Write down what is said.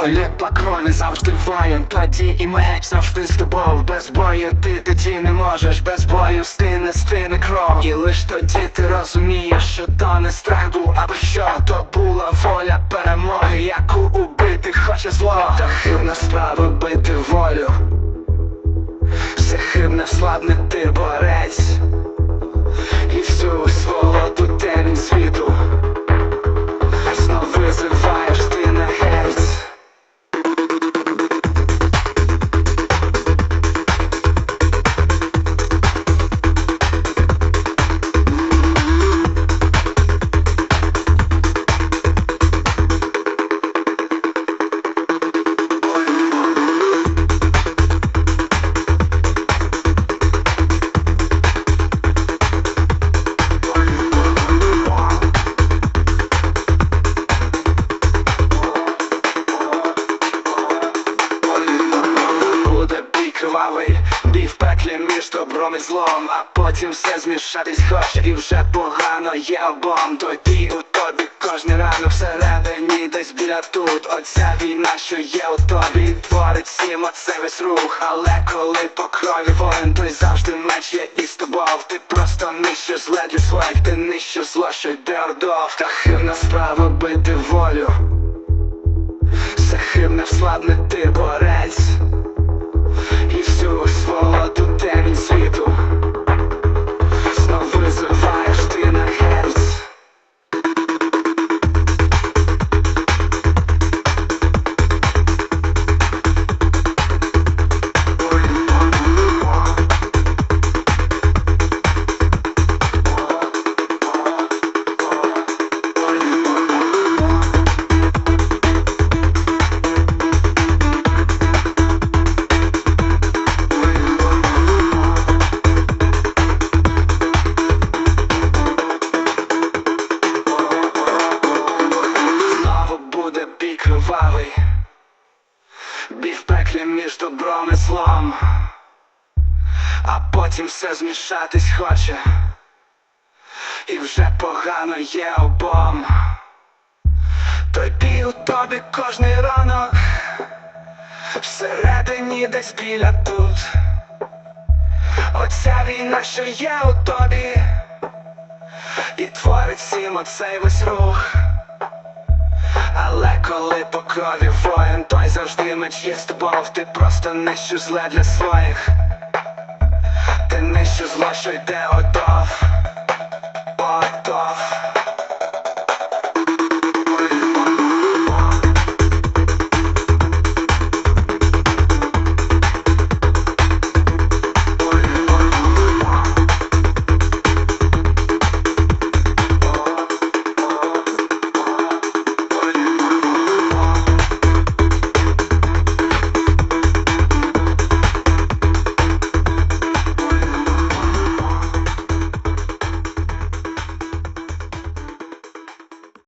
волі покрові завжди воїн Тоді і меч завжди з тобою. Без бою ти тоді не можеш Без бою стине, стине кров. І лиш тоді ти розумієш, що то не страх був, або що то була воля перемоги, яку убити хоче зло. Та хибна справа бити волю. Все хибне вслабнити борець. І всю сволоту темінь світу бій в пеклі між добром і злом, а потім все змішатись хоче і вже погано є обом. Той бій у тобі кожні рано всередині десь біля тут. Оця війна, що є у тобі, творить всім оце весь рух. Але коли по крові воїн, той завжди меч є із тобою. Ти просто нищиш зле для своїх, ти нищиш зло, що йде ордов Та хибна справа бити волю. Все хибне вслабнити борець І всю сволоту темінь світу Бій в пеклі між добром і злом. А потім все змішатись хоче. І вже погано є обом. Той бій у тобі кожний ранок. Всередині десь біля тут. Оця війна, що є у тобі. І творить всім оцей весь рух коли по крові воїн, той завжди меч є з тобою Ти просто нищу зле для своїх. Ти нищу зло, що йде отов Готов